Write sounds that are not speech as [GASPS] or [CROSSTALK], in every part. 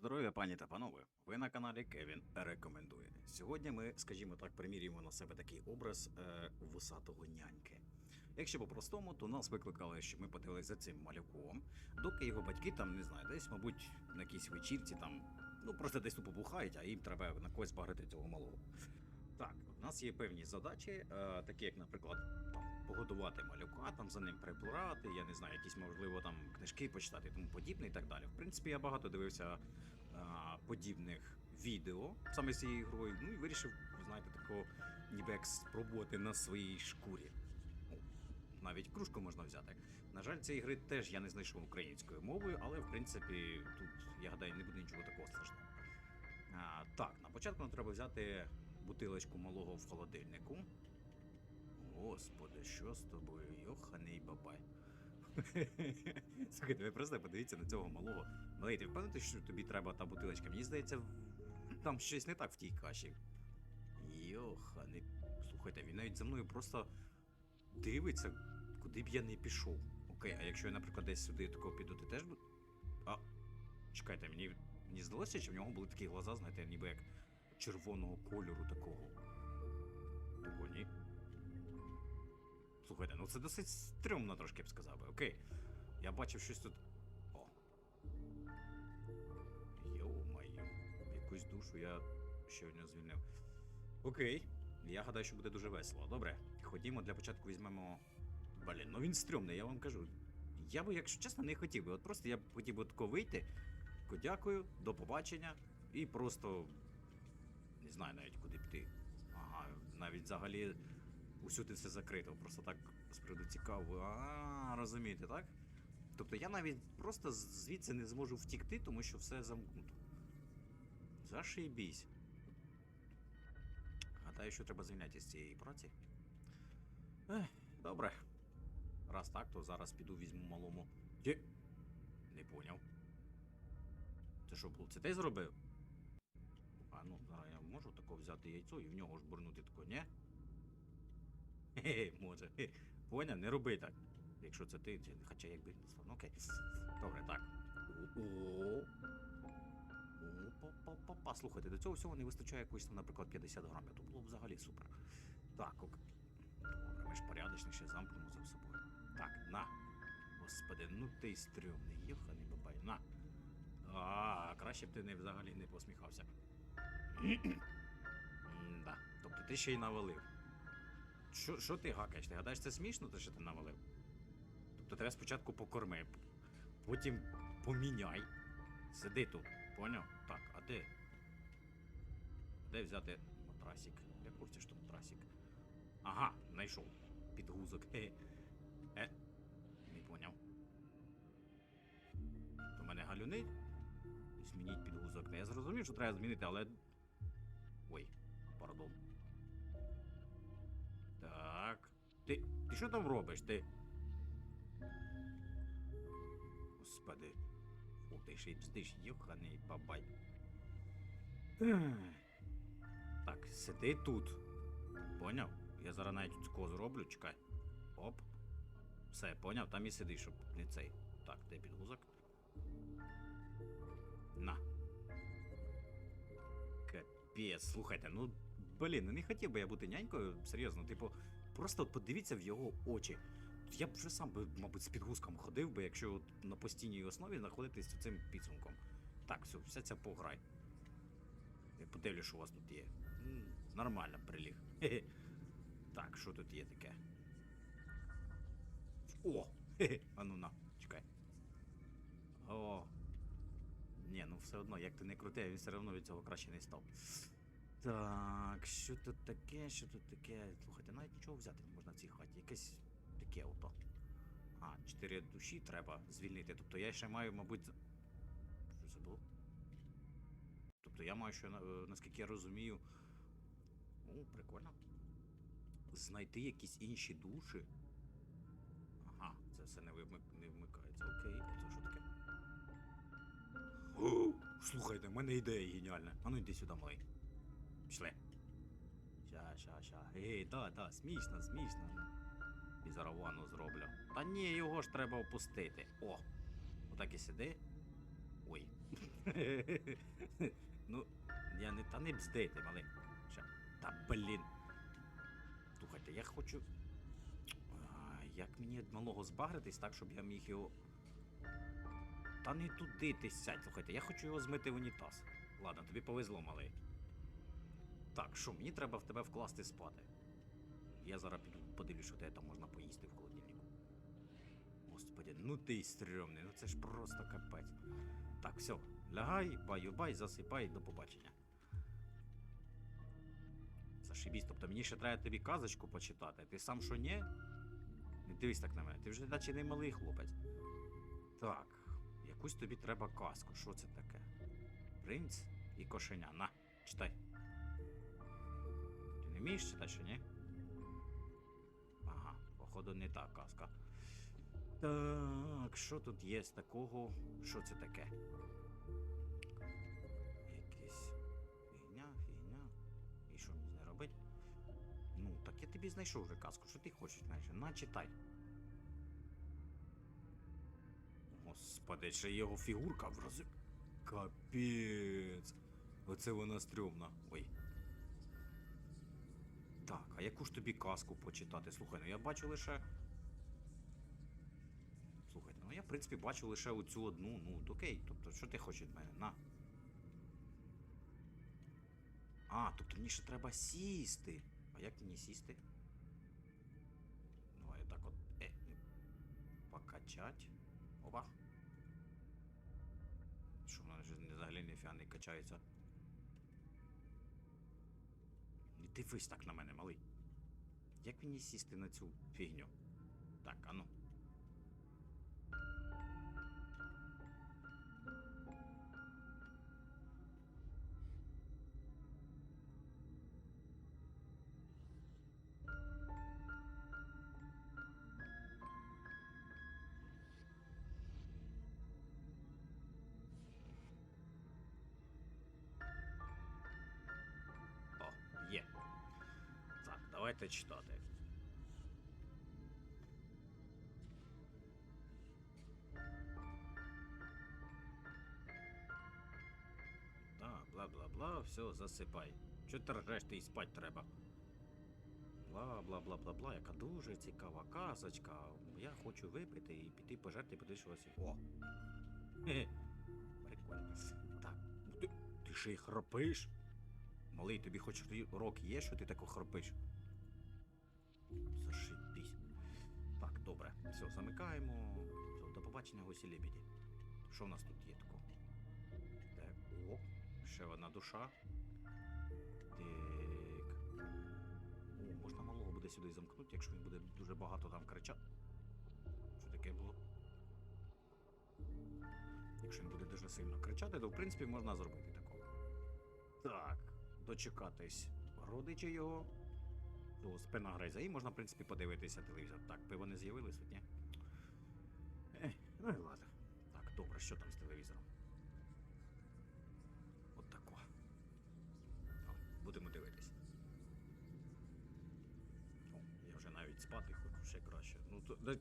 здоров'я, пані та панове! Ви на каналі Кевін рекомендує. Сьогодні ми, скажімо так, примірюємо на себе такий образ е, вусатого няньки. Якщо по-простому, то нас викликали, що ми подивилися за цим малюком, доки його батьки там, не знаю, десь, мабуть, на якійсь вечірці там, ну просто десь тут побухають, а їм треба на когось багрити цього малого. Так, у нас є певні задачі, е, такі як, наприклад, погодувати малюка, там за ним прибирати, я не знаю, якісь, можливо, там книжки почитати тому подібне і так далі. В принципі, я багато дивився е, подібних відео саме з цією грою, ну і вирішив, знаєте, такого ніби як спробувати на своїй шкурі. Ну, навіть кружку можна взяти. На жаль, цієї гри теж я не знайшов українською мовою, але в принципі тут, я гадаю, не буде нічого такого страшного. А, так, на початку нам треба взяти бутилочку малого в холодильнику. Господи, що з тобою? Йоханий бабай. [LAUGHS] Слухайте, ви просто подивіться на цього малого. Малий, ти впевнений, що тобі треба та бутилочка? Мені здається, там щось не так в тій каші. Йоханий. Слухайте, він навіть за мною просто дивиться, куди б я не пішов. Окей, а якщо я, наприклад, десь сюди такого піду, ти теж А. Чекайте, мені, мені здалося, що в нього були такі глаза, знаєте, ніби як червоного кольору такого. Того ні. Слухайте, ну це досить стрьомно трошки б сказав би. Окей. Я бачив щось тут. О. Йо-моє. Якусь душу я щойно звільнив. Окей. Я гадаю, що буде дуже весело. Добре. Ходімо для початку візьмемо. Блін, ну він стрьомний, я вам кажу. Я би, якщо чесно, не хотів би. От просто я б хотів би тако вийти. Дякую, до побачення. І просто. Не знаю навіть куди піти. Ага, навіть взагалі усюди все закрито. Просто так з цікаво. А, розумієте, так? Тобто я навіть просто звідси не зможу втікти, тому що все замкнуто. Зашибісь. Гадаю, що треба звільнятися з цієї праці. Ех, добре. Раз так, то зараз піду візьму малому. Є. Не поняв. Це що було? Це ти зробив? А ну, зараз я можу тако взяти яйцо і в нього ж бурнути тако, ні? Хе, може. Хе. Не роби так. Якщо це ти, чи- хоча якби не став. Ну окей. Добре, так. Опа-па-па-па. Слухайте, до цього всього не вистачає якоїсь, там, наприклад, 50 грамів. То було б взагалі супер. Так, ок. Ми ж порядочно ще замкнемо за собою. Так, на. Господи, ну ти й стрьомний, йоханий бабай. На. А, краще б ти не взагалі не посміхався. Да. Тобто ти ще й навалив. Що, що ти гакаєш? Ти гадаєш, це смішно, те, що ти навалив? Тобто тебе спочатку покорми, потім поміняй. Сиди тут, поняв? Так, а де? Де взяти матрасик? Я в курсі, що матрасик. Ага, знайшов. Підгузок. Хе. Е. Не поняв. То мене галюни? Змініть підгузок. Я зрозумів, що треба змінити, але. Ой, пардон. Так. Ти. Ти що там робиш? Ти. Господи. Фу, ти ще й бздиш, йоханий бабай. Так, сиди тут. Поняв? Я зараз навіть такого зроблю, чекай. Оп. Все, поняв, там і сиди, щоб не цей. Так, де підгузок? На. Капець, слухайте, ну блін, ну не хотів би я бути нянькою, серйозно, типу, просто подивіться в його очі. Я б вже сам би, мабуть, з підгузком ходив би, якщо от на постійній основі знаходитись цим підсумком. Так, все, вся ця пограй. Я подивлю, що у вас тут є. Нормально приліг. Хе-хе. Так, що тут є таке? О! [LAUGHS] Хе-хе. А ну на, чекай. О. Ні, ну все одно, як ти не крути, він все одно від цього краще не став. Так, що тут таке, що тут таке? Слухайте, навіть нічого взяти не можна в цій хаті. Якесь таке ото. А, чотири душі треба звільнити. Тобто я ще маю, мабуть. Що це було? Тобто я маю ще, наскільки я розумію. О, прикольно. Знайти якісь інші душі. Ага, це все не, вимик... не вмикається. Окей, це що таке? Слухайте, в мене ідея геніальна. А ну йди сюди, малий. Пішли. Ща, ща, ща. Ей, да, да, смішно, смішно. І зараз зроблю. Та ні, його ж треба опустити. О! Отак і сиди. Ой, [LAUGHS] ну, я не та не бздейте, малий. Ща. Та блін. Слухайте, я хочу. Як мені малого збагритись так, щоб я міг його. Та не туди ти сядь, слухайте, я хочу його змити в унітаз. Ладно, тобі повезло, малий. Так, що, мені треба в тебе вкласти спати. Я зараз піду подивлюсь, що тебе там можна поїсти в холодильнику. Господи, ну ти й стрьомний, ну це ж просто капець. Так, все, лягай, баю-бай, засипай, до побачення. Зашибісь, тобто мені ще треба тобі казочку почитати. Ти сам що ні? Не дивись так на мене, ти вже наче не малий хлопець. Так, якусь тобі треба казку. Що це таке? Принц і кошеня. На, читай. Ти не вмієш читати, що ні? Ага, походу, не та казка. Так, що тут є з такого? Що це таке? Якась фігня, фігня. І що мені з нею робити? Ну, так я тобі знайшов вже казку. Що ти хочеш знайти? На, Господи, ще його фігурка в рази. Капець. Оце вона стрьомна. Ой. Так, а яку ж тобі казку почитати? Слухай, ну я бачу лише. Слухайте, ну я в принципі бачу лише оцю одну, ну окей. Тобто, що ти хочеш від мене? На. А, тобто мені ще треба сісти. А як мені сісти? Давай так от. Е, покачать. Опа. Що вона взагалі ніфіга не качається. Не дивись так на мене, малий. Як мені сісти на цю фігню? Так, а читати. Так, бла-бла-бла, все, засипай. Чого ти ржеш, ти й спать треба. Бла, бла, бла, бла, бла, яка дуже цікава казочка. Я хочу випити і піти пожерти, подивитися. О! Прикольно. Так, ну ти, ти ще й храпиш? Малий, тобі хоч рок є, що ти тако хропиш? Добре. Все, замикаємо. До побачення госі лебіді. Що в нас тут є такого? Так, о, ще одна душа. Так. О, можна малого буде сюди замкнути, якщо він буде дуже багато там кричати. Що таке було? Якщо він буде дуже сильно кричати, то в принципі можна зробити такого. Так, дочекатись родича його. То спина грейза. І можна, в принципі, подивитися телевізор. Так, пиво не з'явилось ні? Ну і ладно. Так, добре, що там з телевізором? От тако. О, будемо дивитись. О, я вже навіть спати хочу ще краще. Ну то. да-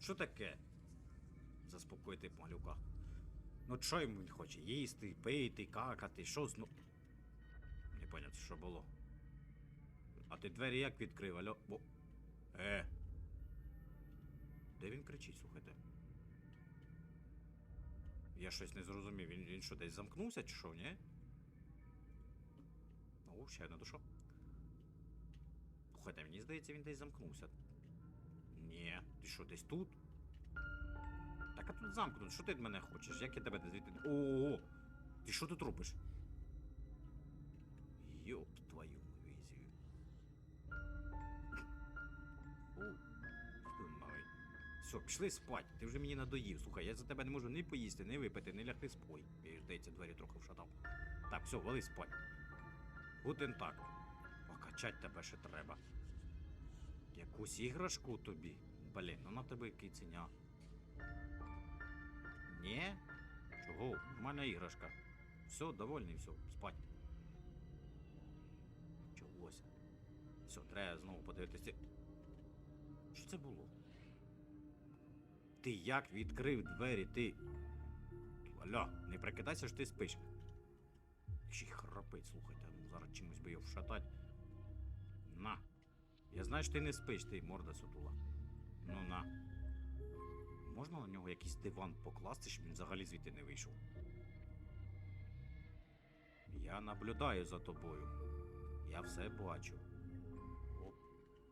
Що таке? Заспокойте малюка. Ну що йому він хоче? Їсти, пити, какати, що з ну. Не поняв, що було. А ти двері як відкрив, альо? Бо. Е. Де він кричить, слухайте? Я щось не зрозумів. Він, він що, десь замкнувся чи що, ні? О, ще одна душа. Слухайте, мені здається, він десь замкнувся. Ні, ти що, десь тут? Так а тут замкнуто. Що ти від мене хочеш? Як я тебе звідти. Ого! Ти що тут робиш? Йоп Все, пішли спать. Ти вже мені надоїв. Слухай, я за тебе не можу ні поїсти, ні випити, ні лягти спой. Я здається, двері трохи вшатав. Так, все, вали спать. Гутен так. Покачать тебе ще треба. Якусь іграшку тобі. Блін, ну на тебе киценя. Ні? Чого? Мене іграшка. Все, довольний, все, спать. Чогося. Все, треба знову подивитися. Що це було? Ти як відкрив двері, ти. Алло, не прикидайся, що ти спиш. Ще храпить, слухайте, ну зараз чимось би його вшатать. На. Я знаю, що ти не спиш, ти морда сутула. Ну на. Можна на нього якийсь диван покласти, щоб він взагалі звідти не вийшов? Я наблюдаю за тобою. Я все бачу. Оп,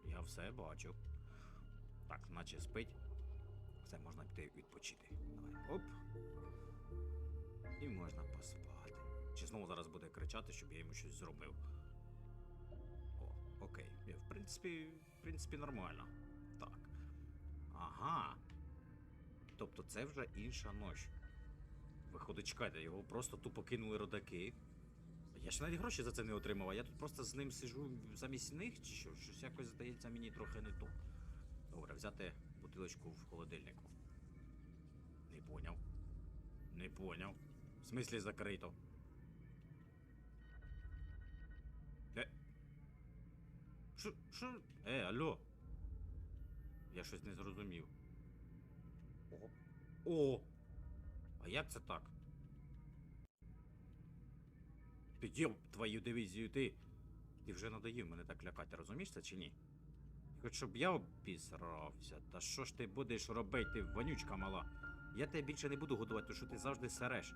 я все бачу. Так, наче спить. Все, можна піти відпочити. Давай. Оп. І можна поспати. Чи знову зараз буде кричати, щоб я йому щось зробив. О, окей. Е, В принципі, в принципі, нормально. Так. Ага. Тобто це вже інша ніч. Виходить, чекайте, його просто тупо кинули родаки. Я ж навіть гроші за це не отримав, а я тут просто з ним сижу замість них, чи що? Щось якось здається мені трохи не то. Добре, взяти бутилочку в холодильнику. Не поняв. Не поняв. В смислі закрито. Е. Що? Що? Е, алло. Я щось не зрозумів. О. О! А як це так? Дєб твою дивізію, ти. Ти вже надоїв мене так лякати, розумієш це чи ні? Хоч щоб я обісрався. Та що ж ти будеш робити, ти вонючка мала? Я тебе більше не буду годувати, тому що ти завжди сереш.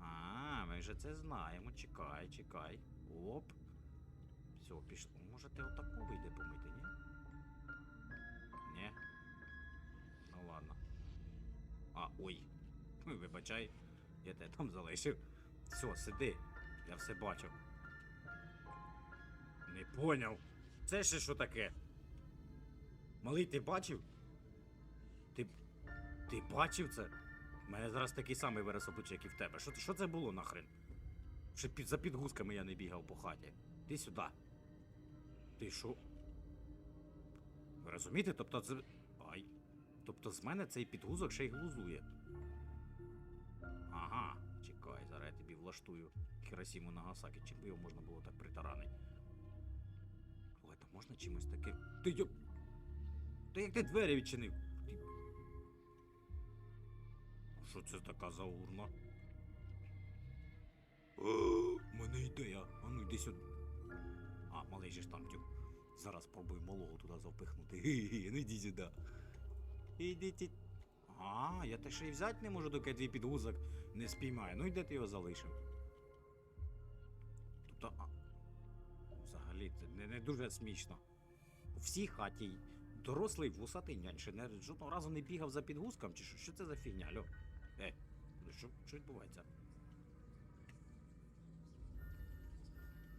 А, ми вже це знаємо. Чекай, чекай. Оп. Все, пішло. Може ти отаку вийде помити, ні? Ні. Ну ладно. А, ой. Вибачай, я тебе там залишив. Все, сиди. Я все бачив. Не поняв. Це ще що таке? Малий, ти бачив? Ти. Ти бачив це? У мене зараз такий самий вираз обличчя, як і в тебе. Що, що це було нахрен? Ще під, за підгузками я не бігав по хаті. Ти сюди. Ти що? Ви розумієте? Тобто це. Ай. Тобто з мене цей підгузок ще й глузує. Ага, чекай, зараз я тобі влаштую Хіросіму Нагасакі. Чим би його можна було так притаранити? Ой, то можна чимось таким. Ти. Та як ти двері відчинив? Що це така за урна? О, мене ідея. А ну йди сюди. А, малий же ж там тю. Зараз пробую малого туди запихнути. Ге-ге, ну йди сюди. Ідіть. А, я те ще й взяти не можу, доки твій підгузок не спіймає. Ну і де ти його залишив? Тобто, а... Взагалі, це не, не дуже смішно. У всій хаті дорослий вусатий нянь не жодного разу не бігав за підгузком, чи що? Що це за фігня, алло? Е, ну що, що відбувається?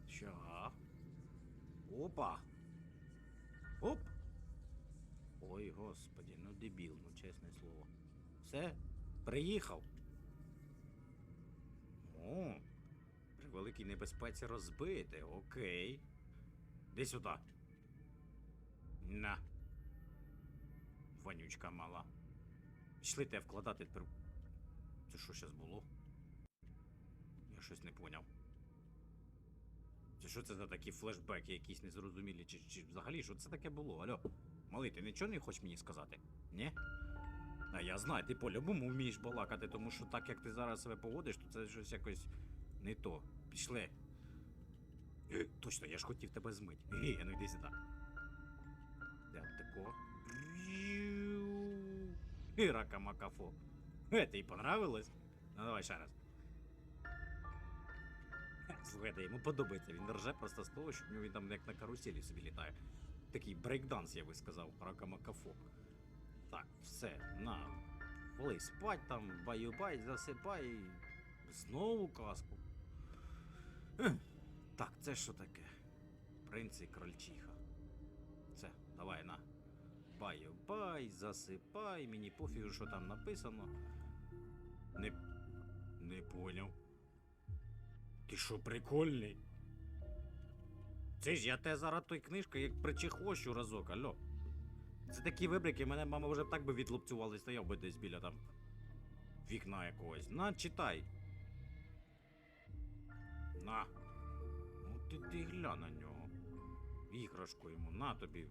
Що? Опа! Оп! Ой, господі, ну дебіл, ну чесне слово. Все, приїхав. О, при великій небезпеці розбити, окей. Де сюди. На. Вонючка мала. Пішли те вкладати тепер. Це що зараз було? Я щось не поняв. Це що це за такі флешбеки якісь незрозумілі? Чи, чи взагалі що це таке було? Алло? Малий, ти нічого не хочеш мені сказати? Ні? А я знаю, ти по-любому вмієш балакати, тому що так як ти зараз себе поводиш, то це щось якось не то. Пішли. Е, точно, я ж хотів тебе змить. Ге, ну йди сюди. Так, тако. І рака макафо. Е, тобі понравилось? Ну давай ще раз. Слухайте, йому подобається, він рже просто з того, що в нього він там як на каруселі собі літає. Такий брейкданс, я би сказав, рака макафо. Так, все, на. Коли спать там, баю-бай, засипай. Знову казку. Так, це що таке? Принц і крольчиха. Це, давай на. Баю-бай, засипай, мені пофігу, що там написано. Не. Не поняв. Ти що, прикольний? Це ж я те зараз той книжка, як причехощу разок, алло. Це такі вибрики, мене мама вже так би відлупцювала, стояв би десь біля там вікна якогось. На, читай. На. Ну ти, ти глянь на нього. Іграшку йому, на тобі.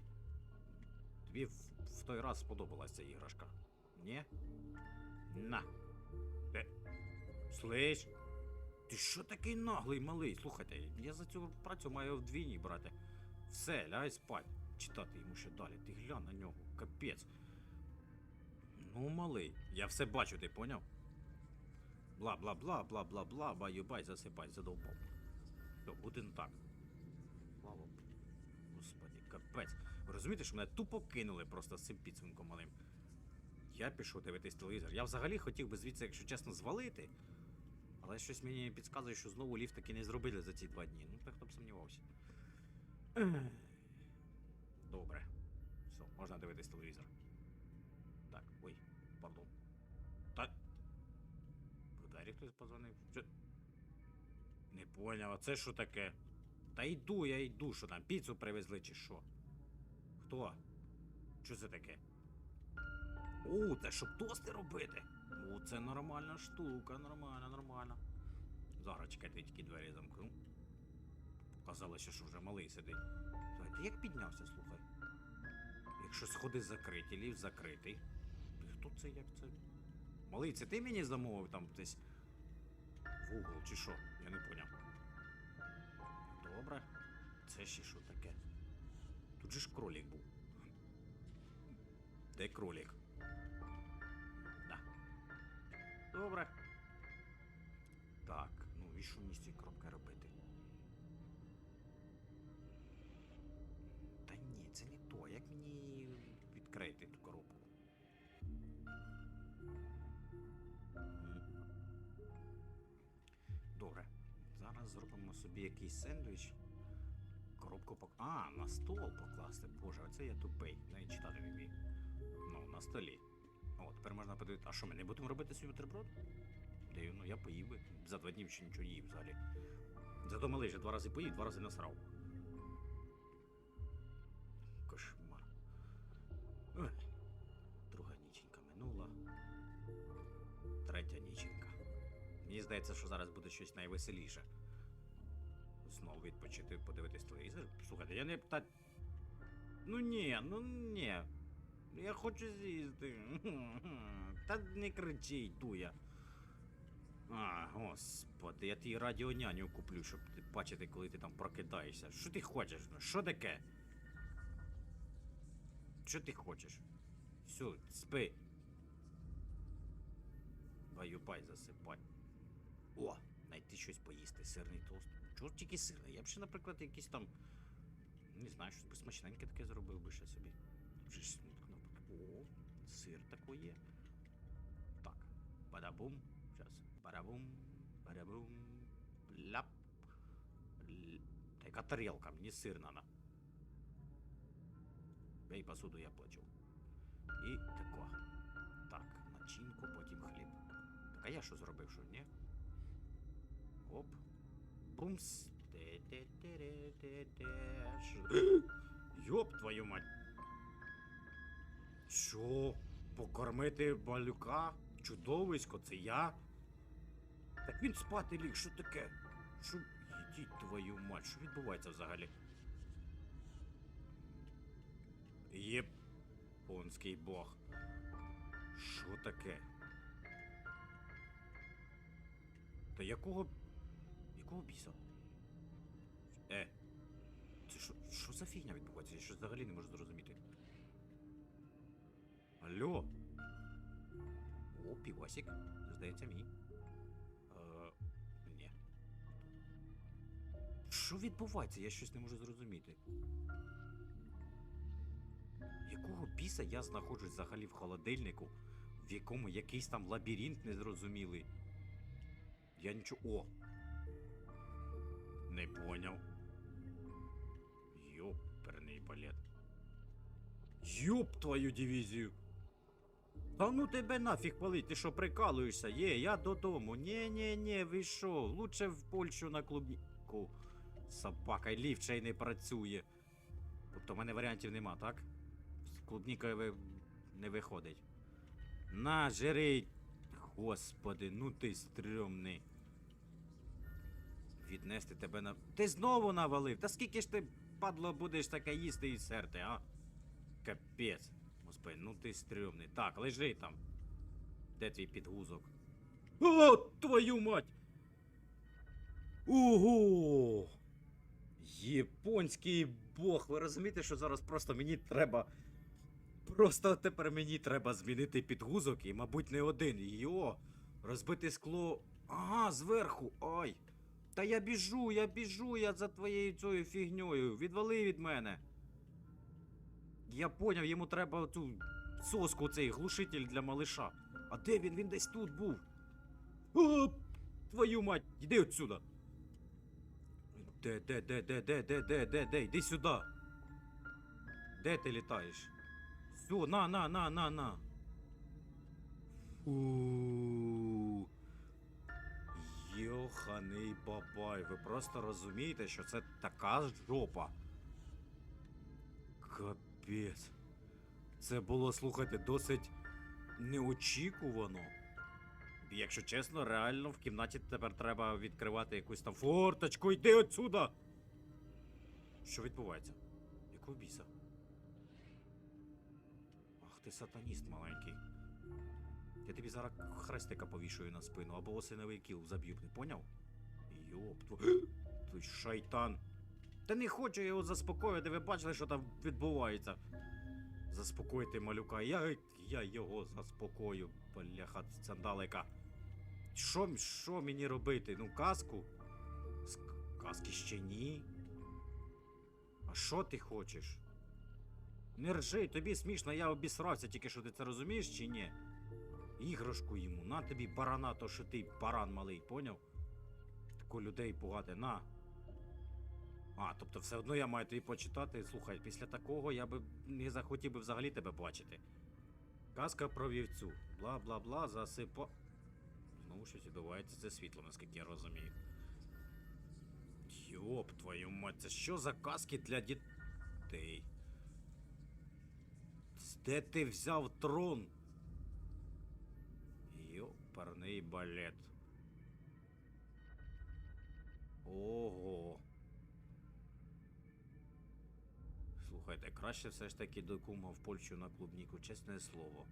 Тобі в, в той раз сподобалася ця іграшка. Ні? На. Е. Слиш? Ти що такий наглий малий? Слухайте, я за цю працю маю вдвійні брати. Все, лягай спать. Читати йому ще далі. Ти глянь на нього, капець. Ну, малий, я все бачу, ти поняв? Бла бла бла бла бла бла баю бай, засипай, задовбав. Все, буде так. Слава. Господи, капець. Ви розумієте, що мене тупо кинули просто з цим підсвинком малим. Я пішов дивитись телевізор. Я взагалі хотів би звідси, якщо чесно, звалити. Але щось мені підказує, що знову ліфт таки не зробили за ці два дні. Ну, так хто б сумнівався. Добре. Все, можна дивитись телевізор. Так, ой, пардон. Та. В двері хтось позвонив. Що? Не поняв, а це що таке? Та йду, я йду, що там, піцу привезли чи що? Хто? Що це таке? О, це щоб тости робити. О, це нормальна штука, нормально, нормально. Зараз чекайте, тільки двері замкну. Показалося, що вже малий сидить. Слухай, ти як піднявся, слухай? Якщо сходи закриті, ліфт закритий. Ти хто це як це? Малий, це ти мені замовив там десь в угол чи що? Я не поняв. Добре. Це ще що таке? Тут же ж кролік був. Де кролік? Да. Добре. Так, ну і що мені з цією коробкою робити? Та ні, це не то. Як мені відкрити ту коробку? Добре. Зараз зробимо собі якийсь сендвіч. Коробку пок... А, на стол покласти. Боже, оце я тупий. Навіть читати не вмію. Ну, на столі. О, тепер можна подивитися. А що, ми не будемо робити собі бутерброд? Дивно, я поїв би. За два дні ще нічого не їв взагалі. Зато малий же два рази поїв, два рази насрав. Кошмар. Ой. Друга ніченька минула. Третя ніченька. Мені здається, що зараз буде щось найвеселіше. Знову відпочити, подивитись телевізор. Слухайте, я не та. Ну ні, ну ні. Я хочу з'їсти. [LAUGHS] Та не кричи, йду. А, господи, я тобі радіоняню куплю, щоб ти бачити, коли ти там прокидаєшся. Що ти хочеш? Ну, що таке? Що ти хочеш? Все, спи. Баю-бай, засипай. О, щось поїсти, сирний тост. Чого тільки сирний? Я б ще, наприклад, якийсь там. Не знаю, щось би смачненьке таке зробив би ще собі. Ну, О, сир такий є. Так. Бадабум. Зараз. Бадабум. Бадабум. Ляп. Л- Та яка тарілка? Мені сир надо. Бей посуду, я плачу. І тако. Так, начинку, потім хліб. Так, а я що зробив, що ні? Оп. Бумс. Йоп твою мать. Що? Покормити балюка? Чудовисько, це я? Так він спати ліг, що таке? Що. Йдіть твою мать, що відбувається взагалі? Єпонський бог. Що таке? Та якого. Якого біса? Е. Це що, що за фігня відбувається? Я щось взагалі не можу зрозуміти. Алло. О, півасик. Здається, мій. Е, ні. Що відбувається? Я щось не можу зрозуміти. Якого біса я знаходжусь взагалі в холодильнику, в якому якийсь там лабіринт незрозумілий. Я нічого. О! Не поняв. Ёперний балет. Ёб твою дивізію. Та ну тебе нафіг палить, ти що прикалуєшся? Є, я додому. Нє-нє-нє, ви що? Лучше в Польщу на клубніку. Собака, ліфт й не працює. Тобто в мене варіантів нема, так? З клубнікою ви... не виходить. На, жри. Господи, ну ти стрьомний. Віднести тебе на. Ти знову навалив. Та скільки ж ти, падло, будеш таке їсти і серти, а? Капець. Господи, ну ти стрьомний. Так, лежи там. Де твій підгузок? О, твою мать! Ого! Японський бог. Ви розумієте, що зараз просто мені треба. Просто тепер мені треба змінити підгузок і, мабуть, не один. Йо! Розбити скло. Ага, зверху. Ай! Та я біжу, я біжу, я за твоєю цією фігньою. Відвали від мене. Я поняв, йому треба ту соску, цей глушитель для малиша. А де він? Він десь тут був. О, твою мать, іди отсюда. Де, де, де, де, де, де, де, де, де, йди сюди. Де ти літаєш? Все, на, на, на, на, на. Фу. Йоханий бабай, ви просто розумієте, що це така жопа. Капець. Це було, слухайте, досить неочікувано. Якщо чесно, реально в кімнаті тепер треба відкривати якусь там форточку, йди отсюда! Що відбувається? Якого біса? Ах ти сатаніст маленький. Я тобі зараз хрестика повішую на спину або осиновий кіл заб'ю, ти поняв? Йоп, [GASPS] ти шайтан. Та не хочу його заспокоїти, ви бачили, що там відбувається. Заспокойте малюка, я, я його заспокою, бляха цандалика. Що, що мені робити? Ну, казку? Ск- Казки ще ні. А що ти хочеш? Не ржи, тобі смішно, я обісрався, тільки що ти це розумієш чи ні? Іграшку йому, на тобі барана, то що ти баран малий, поняв? Тако людей пугати, на. А, тобто все одно я маю тобі почитати. Слухай, після такого я би не захотів би взагалі тебе бачити. Казка про вівцю. Бла бла бла, засипа. Знову щось відбувається це світло, наскільки я розумію. Йоп, твою мать, це що за казки для дітей? Де ти взяв трон? Йоперний балет. Ого. Слухайте, краще все ж таки до кума в Польщу на клубніку, чесне слово.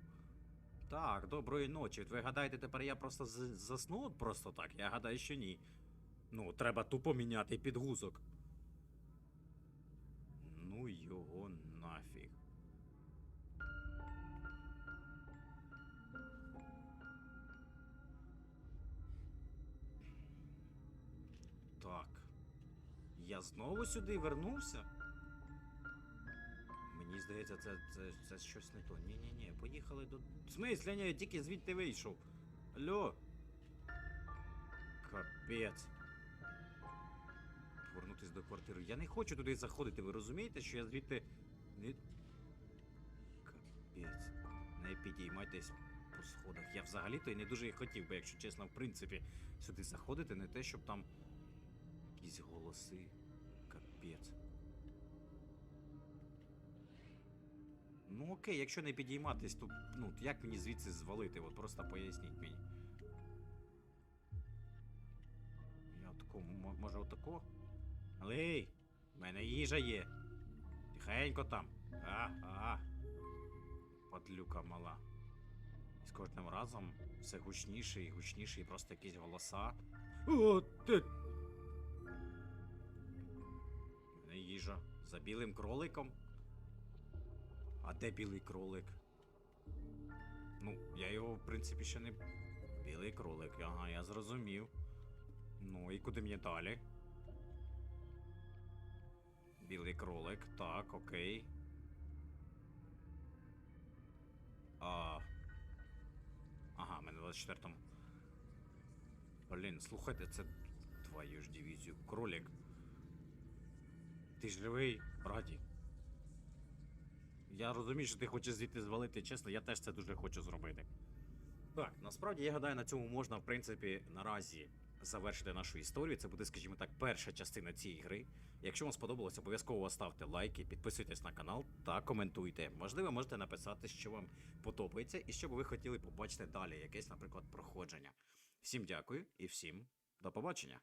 Так, доброї ночі. Ви гадаєте, тепер я просто засну просто так? Я гадаю, що ні. Ну, треба тупо міняти підгузок. Ну його Я знову сюди вернувся? Мені здається, це, це, це щось не то. Ні-ні-ні, поїхали до. В смислі, ні, я тільки звідти вийшов. Алло. Капець. Повернутись до квартири. Я не хочу туди заходити, ви розумієте, що я звідти. Не... Капець. Не підіймайтесь по сходах. Я взагалі-то і не дуже хотів би, якщо чесно, в принципі, сюди заходити, не те, щоб там якісь голоси. Капець. Ну окей, якщо не підійматись, то ну як мені звідси звалити? От просто поясніть мені. Я отако, може отако? Алей, в мене їжа є. Тихенько там. А, а. Подлюка мала. І з кожним разом все гучніше і гучніше, і просто якісь голоса. О, ти. Їжа. За білим кроликом. А де білий кролик? Ну, я його, в принципі, ще не. Білий кролик, ага, я зрозумів. Ну, і куди мені далі? Білий кролик, так, окей. А. Ага, ми на 24-му. Блін, слухайте, це твою ж дивізію. Кролик. Ти ж живий, браті. Я розумію, що ти хочеш звідти звалити, чесно, я теж це дуже хочу зробити. Так, насправді я гадаю, на цьому можна, в принципі, наразі завершити нашу історію. Це буде, скажімо так, перша частина цієї гри. Якщо вам сподобалось, обов'язково ставте лайки, підписуйтесь на канал та коментуйте. Можливо, можете написати, що вам подобається і що би ви хотіли побачити далі, якесь, наприклад, проходження. Всім дякую і всім до побачення.